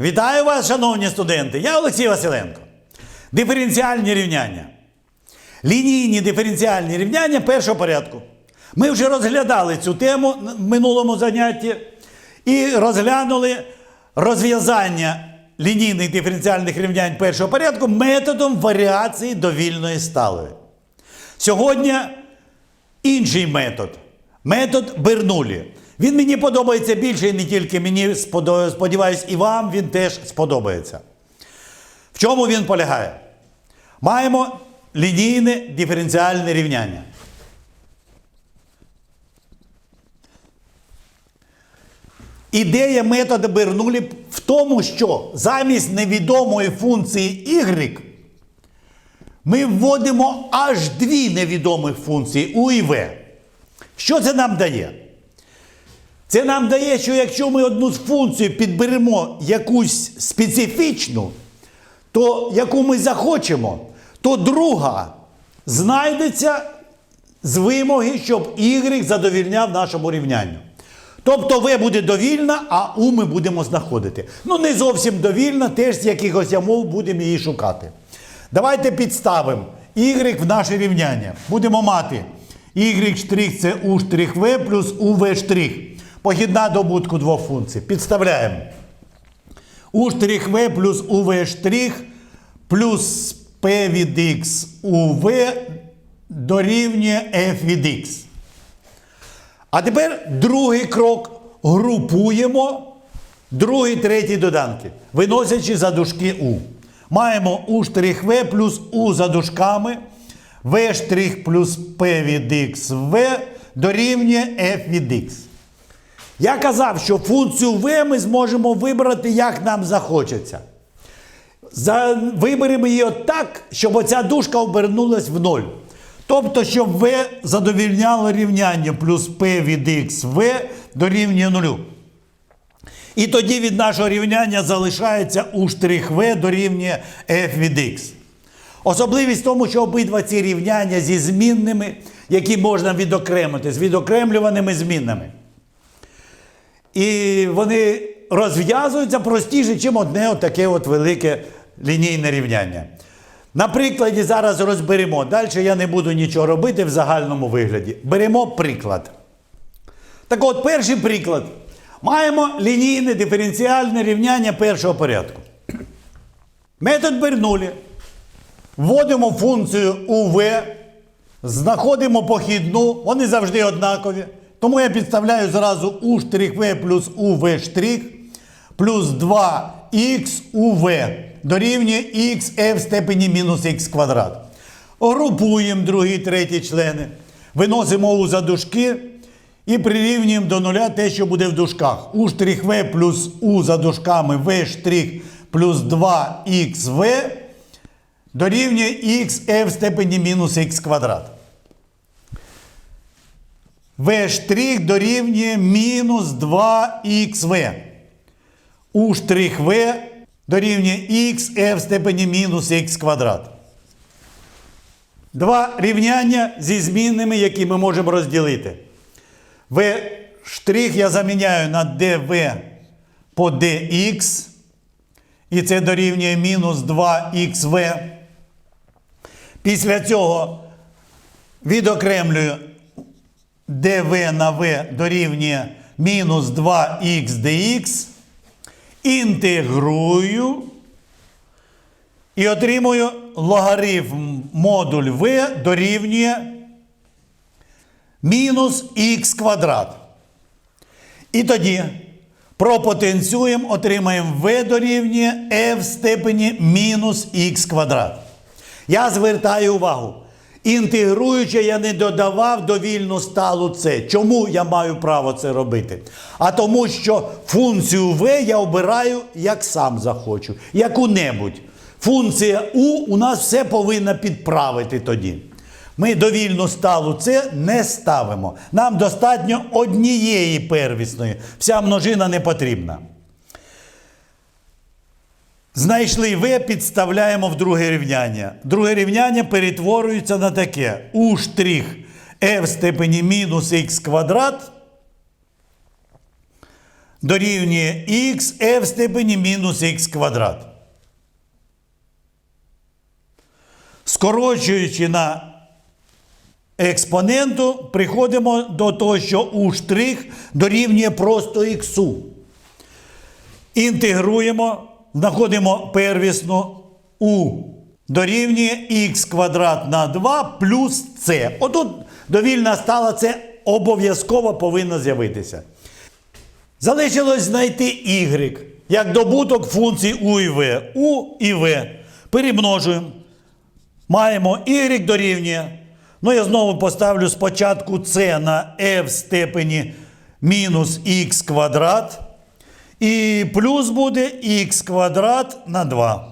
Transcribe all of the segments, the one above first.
Вітаю вас, шановні студенти! Я Олексій Василенко. Диференціальні рівняння. Лінійні диференціальні рівняння першого порядку. Ми вже розглядали цю тему в минулому занятті і розглянули розв'язання лінійних диференціальних рівнянь першого порядку методом варіації довільної сталої. Сьогодні інший метод. Метод Бернулі. Він мені подобається більше, і не тільки мені сподіваюсь, і вам він теж сподобається. В чому він полягає? Маємо лінійне диференціальне рівняння. Ідея методу Бернулі в тому, що замість невідомої функції y ми вводимо аж дві невідомих функції u і v. Що це нам дає? Це нам дає, що якщо ми одну з функцій підберемо якусь специфічну, то яку ми захочемо, то друга знайдеться з вимоги, щоб y задовільняв нашому рівнянню. Тобто v буде довільна, а u ми будемо знаходити. Ну, не зовсім довільна, теж з якихось умов будемо її шукати. Давайте підставимо y в наше рівняння. Будемо мати y це u плюс uv штрих. Похідна добутку двох функцій. Підставляємо. u штрих v плюс uv штрих плюс p від x uv дорівнює f від x. А тепер другий крок. Групуємо другий, третій доданки, виносячи за дужки U. Маємо U штрих V плюс U за дужками, V штрих плюс P від X V дорівнює F від X. Я казав, що функцію V ми зможемо вибрати, як нам захочеться. За, виберемо її так, щоб оця дужка обернулась в ноль. Тобто, щоб v задовільняло рівняння плюс p від x v дорівнює нулю. І тоді від нашого рівняння залишається u штрих v дорівнює f від x. Особливість в тому, що обидва ці рівняння зі змінними, які можна відокремити, з відокремлюваними змінними. І вони розв'язуються простіше, ніж одне таке от велике лінійне рівняння. На прикладі зараз розберемо. Далі я не буду нічого робити в загальному вигляді. Беремо приклад. Так от, перший приклад. Маємо лінійне диференціальне рівняння першого порядку. Метод Бернулі. Вводимо функцію UV, знаходимо похідну, вони завжди однакові. Тому я підставляю зразу u штрих v плюс uv штрих плюс 2х uv дорівнює xf в степені мінус х квадрат. Групуємо другі, треті члени. Виносимо у за дужки і прирівнюємо до нуля те, що буде в дужках. u штрих v плюс u за дужками v штрих плюс 2xv дорівнює xf в степені мінус х квадрат. V дорівнює мінус 2xv. u штрих v дорівнює xf в степені мінус х квадрат. Два рівняння зі змінними, які ми можемо розділити. штрих я заміняю на dv по dx. І це дорівнює мінус 2xv. Після цього відокремлюю dv на v дорівнює мінус 2х dx. Інтегрую і отримую логарифм модуль v дорівнює мінус х квадрат. І тоді пропотенціюємо, отримаємо v дорівнює f в степені мінус х квадрат. Я звертаю увагу. Інтегруючи, я не додавав довільну сталу С. Чому я маю право це робити? А тому, що функцію v я обираю, як сам захочу, яку-небудь. Функція u у нас все повинна підправити тоді. Ми довільну сталу С не ставимо. Нам достатньо однієї первісної. Вся множина не потрібна. Знайшли v, підставляємо в друге рівняння. Друге рівняння перетворюється на таке. u штрих f в степені мінус х квадрат дорівнює х f в степені мінус х квадрат. Скорочуючи на експоненту, приходимо до того, що у штрих дорівнює просто х. Інтегруємо, знаходимо первісну у дорівнює х квадрат на 2 плюс c. Отут довільна стала, це обов'язково повинно з'явитися. Залишилось знайти y як добуток функцій u і v. u і v. Перемножуємо. Маємо y дорівнює. Ну, я знову поставлю спочатку c на f в степені мінус х квадрат. І плюс буде х квадрат на 2.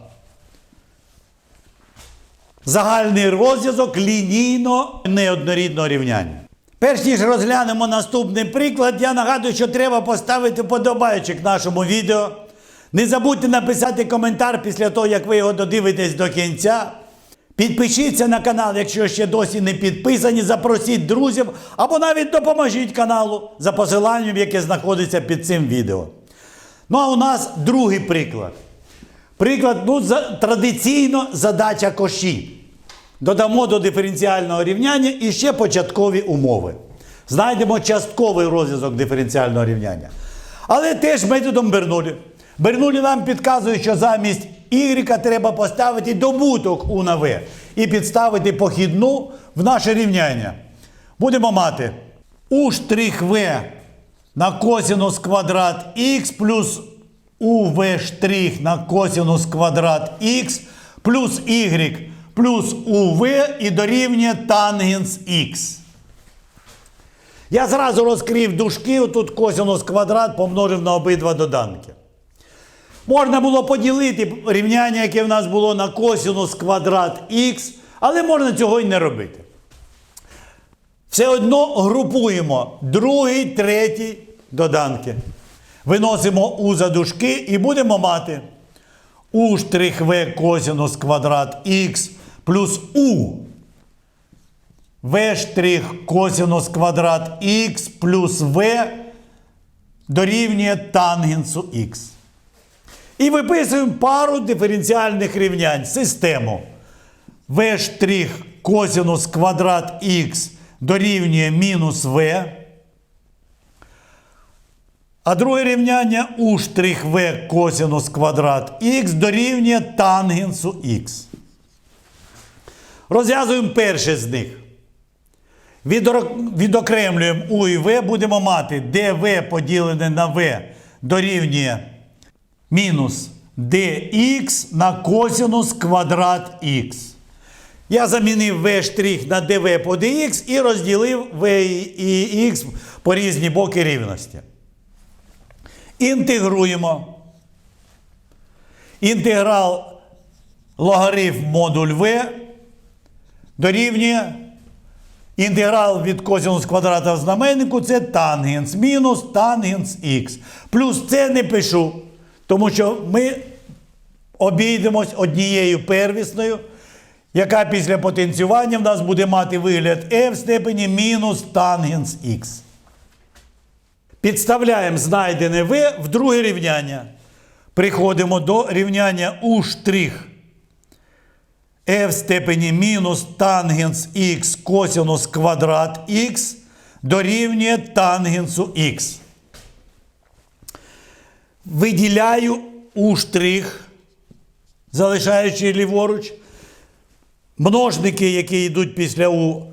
Загальний розв'язок лінійно неоднорідного рівняння. Перш ніж розглянемо наступний приклад, я нагадую, що треба поставити подобайчик нашому відео. Не забудьте написати коментар після того, як ви його додивитесь до кінця. Підпишіться на канал, якщо ще досі не підписані, запросіть друзів або навіть допоможіть каналу за посиланням, яке знаходиться під цим відео. Ну а у нас другий приклад. Приклад, ну, за, традиційно задача коші. Додамо до диференціального рівняння і ще початкові умови. Знайдемо частковий розв'язок диференціального рівняння. Але теж методом Бернулі. Бернулі нам підказує, що замість y треба поставити добуток у на v і підставити похідну в наше рівняння. Будемо мати у штрих v на косинус квадрат х плюс uv штрих на косинус квадрат х плюс y плюс uv і дорівнює тангенс х. Я зразу розкрив дужки, тут косинус квадрат помножив на обидва доданки. Можна було поділити рівняння, яке в нас було на косинус квадрат х, але можна цього й не робити. Все одно групуємо другий, третій доданки. Виносимо у за дужки і будемо мати у штрих в косинус квадрат х плюс у в штрих косинус квадрат х плюс в дорівнює тангенсу х. І виписуємо пару диференціальних рівнянь, систему. В штрих косинус квадрат х дорівнює мінус в. А друге рівняння у штрих в косинус квадрат х дорівнює тангенсу х. Розв'язуємо перше з них. Відокремлюємо у і в, будемо мати dv поділене на v дорівнює мінус dx на косинус квадрат х. Я замінив v штрих на dv по dx і розділив v і x по різні боки рівності. Інтегруємо. Інтеграл логарифм модуль v дорівнює інтеграл від косинус квадрата в знаменнику це тангенс мінус тангенс х. Плюс це не пишу, тому що ми обійдемось однією первісною, яка після потенціювання в нас буде мати вигляд e в степені мінус тангенс х. Підставляємо знайдене v в друге рівняння. Приходимо до рівняння у штрих e в степені мінус тангенс х косинус квадрат х дорівнює тангенсу х. Виділяю у штрих, залишаючи ліворуч. Множники, які йдуть після у,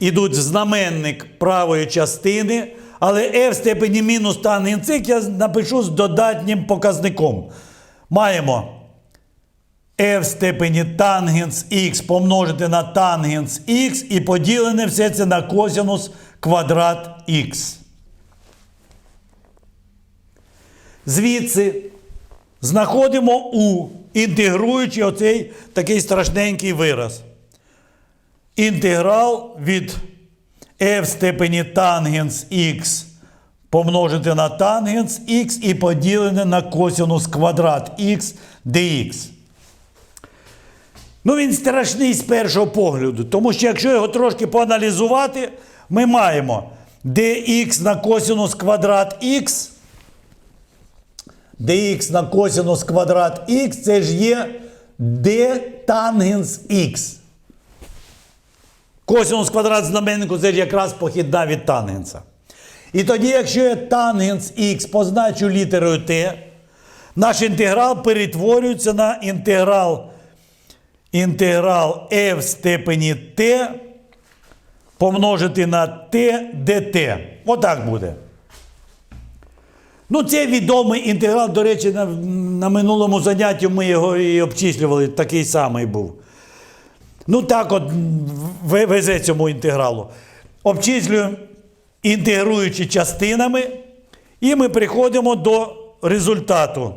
йдуть в знаменник правої частини, але e в степені мінус тангенс х я напишу з додатнім показником. Маємо e в степені тангенс х помножити на тангенс х і поділене все це на косинус квадрат х. Звідси знаходимо у, інтегруючи оцей такий страшненький вираз. Інтеграл від e в степені тангенс х помножити на тангенс х і поділене на косинус квадрат х dx. Ну, він страшний з першого погляду, тому що якщо його трошки поаналізувати, ми маємо dx на косинус квадрат х dx на косинус квадрат х, це ж є d тангенс х. Косинус квадрат знаменнику це якраз похідна від тангенса. І тоді, якщо я тангенс х позначу літерою t, наш інтеграл перетворюється на інтеграл, інтеграл f в степені t помножити на t dt. Отак буде. Ну, це відомий інтеграл, до речі, на, на минулому занятті ми його і обчислювали, такий самий був. Ну, так от везе цьому інтегралу. Обчислюємо, інтегруючи частинами, і ми приходимо до результату.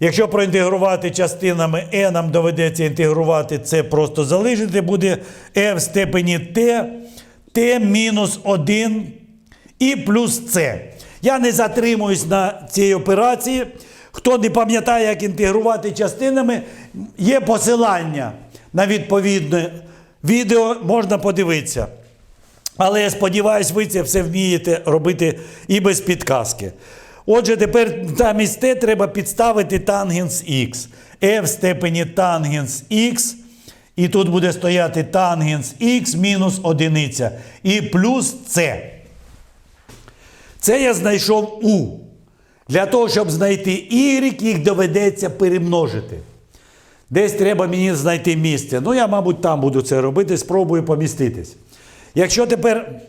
Якщо проінтегрувати частинами e, нам доведеться інтегрувати це просто залишити, буде e в степені t, t мінус 1 і плюс c. Я не затримуюсь на цій операції. Хто не пам'ятає, як інтегрувати частинами, є посилання на відповідне відео, можна подивитися. Але я сподіваюся, ви це все вмієте робити і без підказки. Отже, тепер замість Т треба підставити тангенс х. F в степені тангенс х. І тут буде стояти тангенс х мінус одиниця. І плюс С. Це я знайшов У. Для того, щоб знайти Y, їх доведеться перемножити. Десь треба мені знайти місце. Ну, я, мабуть, там буду це робити, спробую поміститись. Якщо тепер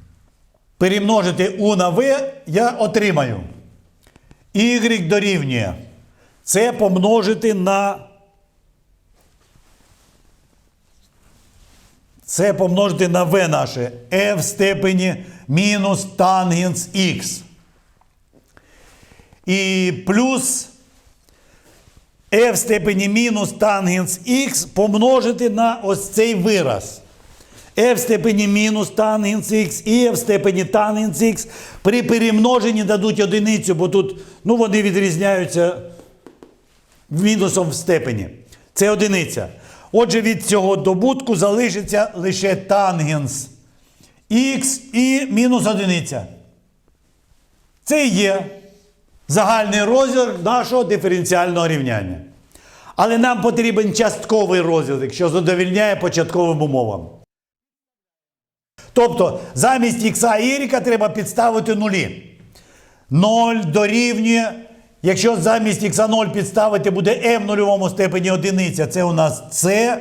перемножити У на В, я отримаю. Y дорівнює. Це помножити на. Це помножити на В наше f в степені мінус тангенс х. І плюс f в степені мінус тангенс х помножити на ось цей вираз. f в степені мінус тангенс х і f в степені тангенс х при перемноженні дадуть одиницю, бо тут ну, вони відрізняються мінусом в степені. Це одиниця. Отже, від цього добутку залишиться лише тангенс х і мінус одиниця. Це є загальний розв'язок нашого диференціального рівняння. Але нам потрібен частковий розв'язок, що задовільняє початковим умовам. Тобто замість х і y треба підставити нулі. 0 дорівнює. Якщо замість х 0 підставити буде m в нульовому степені одиниця, це у нас c,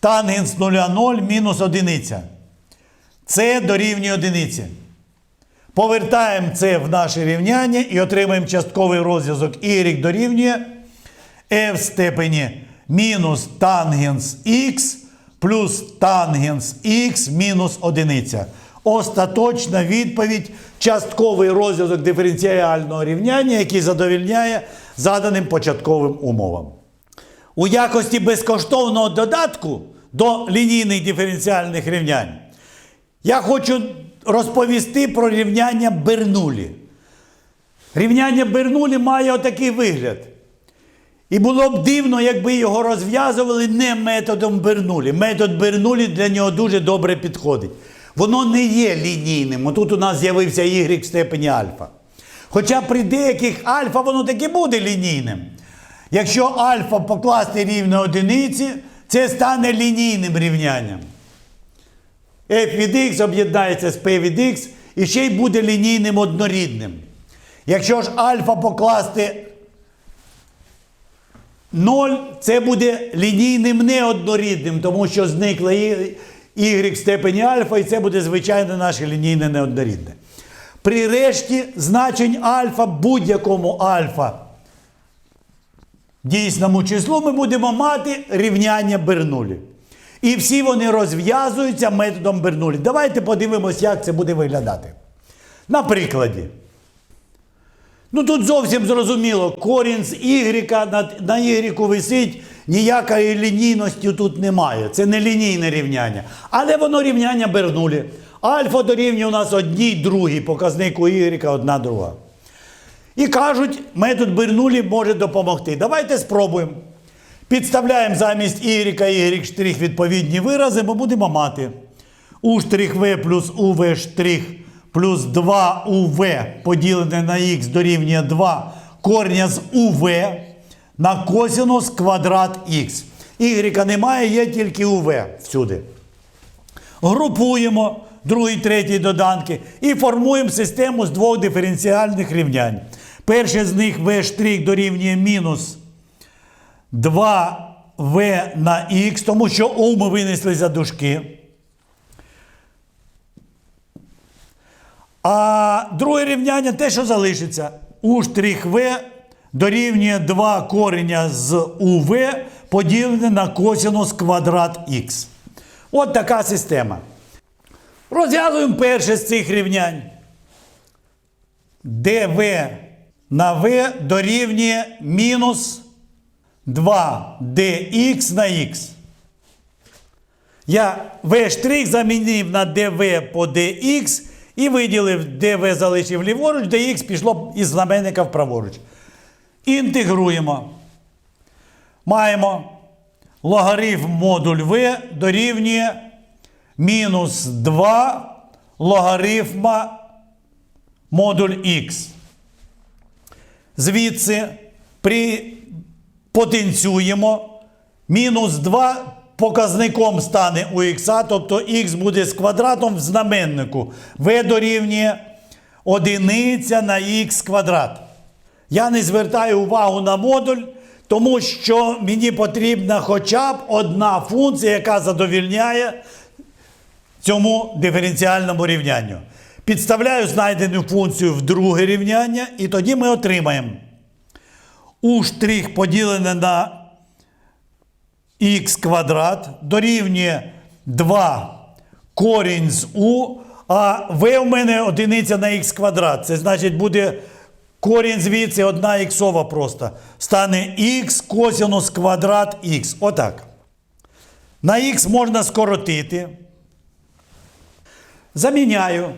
тангенс 0 0 мінус одиниця. Це дорівнює одиниці. Повертаємо це в наше рівняння і отримаємо частковий розв'язок y дорівнює f в степені мінус тангенс х плюс тангенс х мінус одиниця. Остаточна відповідь частковий розв'язок диференціального рівняння, який задовільняє заданим початковим умовам. У якості безкоштовного додатку до лінійних диференціальних рівнянь я хочу розповісти про рівняння Бернулі. Рівняння Бернулі має отакий вигляд. І було б дивно, якби його розв'язували не методом Бернулі. Метод Бернулі для нього дуже добре підходить. Воно не є лінійним. Отут у нас з'явився y в степені альфа. Хоча при деяких альфа воно таки буде лінійним. Якщо альфа покласти рівно одиниці, це стане лінійним рівнянням. F від x об'єднається з p від x і ще й буде лінійним однорідним. Якщо ж альфа покласти 0, це буде лінійним неоднорідним, тому що зникла y в степені альфа, і це буде звичайно наше лінійне неоднорідне. При решті значень альфа будь-якому альфа дійсному числу ми будемо мати рівняння Бернулі. І всі вони розв'язуються методом Бернулі. Давайте подивимось, як це буде виглядати. На прикладі. Ну тут зовсім зрозуміло, корінь з y на, на y висить, ніякої лінійності тут немає. Це не лінійне рівняння. Але воно рівняння Бернулі. Альфа дорівнює у нас одній другій, показник у y одна друга. І кажуть, метод Бернулі може допомогти. Давайте спробуємо. Підставляємо замість y, y штрих відповідні вирази, ми будемо мати у штрих v плюс uv плюс 2uv поділене на х дорівнює 2 корня з УВ на косинус квадрат х. Y немає, є тільки УВ всюди. Групуємо другий, третій доданки і формуємо систему з двох диференціальних рівнянь. Перше з них v' дорівнює мінус 2v на х, тому що у ми винесли за дужки. А друге рівняння те, що залишиться. У В дорівнює 2 кореня з УВ поділене на косинус квадрат х. От така система. Розв'язуємо перше з цих рівнянь. ДВ на В дорівнює мінус 2 dx на х. Я v' замінив на dv по dx і виділив, dv залишив ліворуч, dx пішло із знаменника вправоруч. Інтегруємо. Маємо логарифм модуль v дорівнює мінус 2 логарифма модуль х. Звідси при потенціюємо. Мінус 2 показником стане у х, тобто х буде з квадратом в знаменнику. В дорівнює одиниця на х квадрат. Я не звертаю увагу на модуль, тому що мені потрібна хоча б одна функція, яка задовільняє цьому диференціальному рівнянню. Підставляю знайдену функцію в друге рівняння, і тоді ми отримаємо у штрих поділене на х квадрат дорівнює 2 корінь з у, а v у мене одиниця на х квадрат. Це значить буде корінь звідси одна іксова просто. Стане х косинус квадрат х. Отак. На х можна скоротити. Заміняю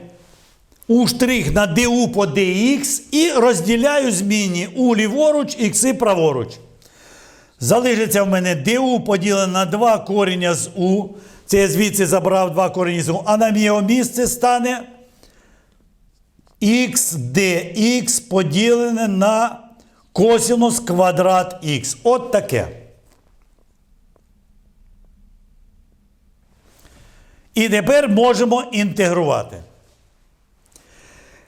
у штрих на ду по dx і розділяю змінні у ліворуч, ікси праворуч. Залишиться в мене ду поділене на 2 коріння з у. Це я звідси забрав 2 корені з у. А на його місце стане х dx поділене на косинус квадрат х. От таке. І тепер можемо інтегрувати.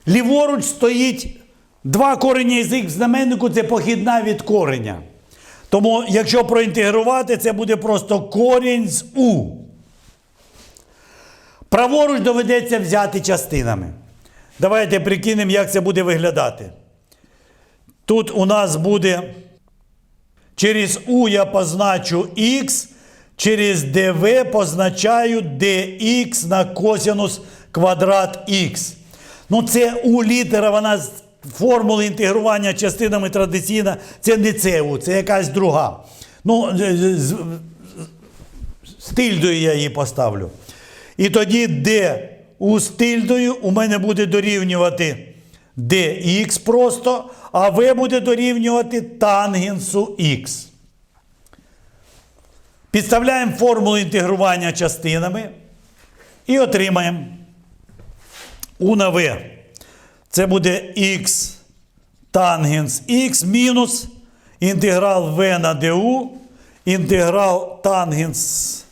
Ліворуч стоїть два корені з х в знаменнику це похідна від кореня. Тому, якщо проінтегрувати, це буде просто корінь з у. Праворуч доведеться взяти частинами. Давайте прикинемо, як це буде виглядати. Тут у нас буде через У я позначу х, через dv позначаю dx на косинус квадрат х. Ну, це у літера, вона з формули інтегрування частинами традиційна. Це не ЦУ, це якась друга. Ну, з- я її поставлю. І тоді d у з тильдою у мене буде дорівнювати dx просто, а v буде дорівнювати тангенсу х. Підставляємо формулу інтегрування частинами і отримаємо у на v. Це буде х тангенс х мінус інтеграл v на du, інтеграл тангенс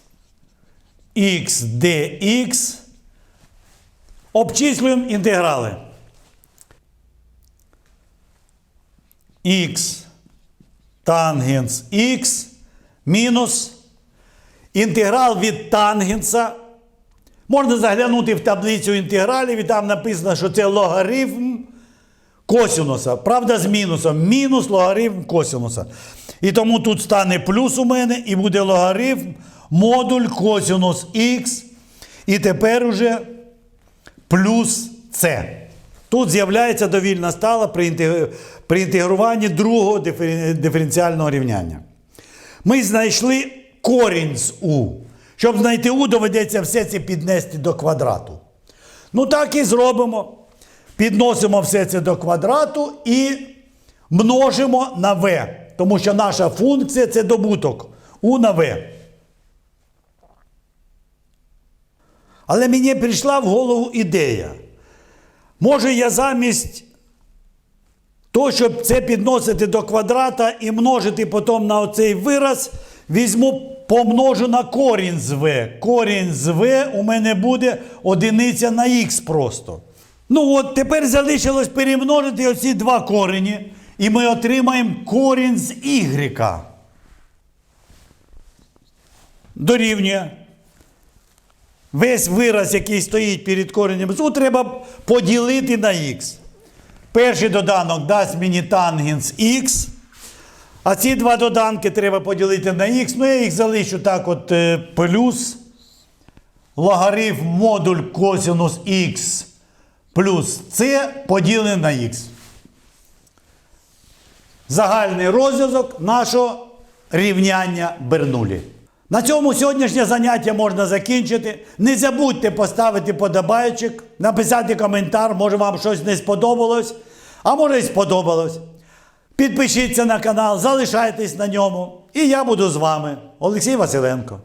х dx. Обчислюємо інтеграли. х тангенс х мінус інтеграл від тангенса. Можна заглянути в таблицю інтегралів, і там написано, що це логарифм косинуса. Правда, з мінусом. Мінус логарифм косинуса. І тому тут стане плюс у мене, і буде логарифм модуль косинус х. І тепер уже плюс С. Тут з'являється довільна стала при інтегр- при інтегруванні другого дифер- диференціального рівняння. Ми знайшли корінь з У. Щоб знайти У, доведеться все це піднести до квадрату. Ну так і зробимо. Підносимо все це до квадрату і множимо на В. Тому що наша функція це добуток У на В. Але мені прийшла в голову ідея. Може, я замість То, щоб це підносити до квадрата і множити потім на оцей вираз, візьму, помножу на корінь з v. Корінь з v у мене буде одиниця на х просто. Ну от тепер залишилось перемножити оці два корені, і ми отримаємо корінь з y. Дорівнює. Весь вираз, який стоїть перед коренем з треба поділити на х. Перший доданок дасть мені тангенс х. А ці два доданки треба поділити на х. Ну, я їх залишу так от е, плюс логарифм модуль косинус х плюс c поділене на х. Загальний розв'язок нашого рівняння Бернулі. На цьому сьогоднішнє заняття можна закінчити. Не забудьте поставити подобайчик, написати коментар, може вам щось не сподобалось, а може і сподобалось. Підпишіться на канал, залишайтесь на ньому. І я буду з вами, Олексій Василенко.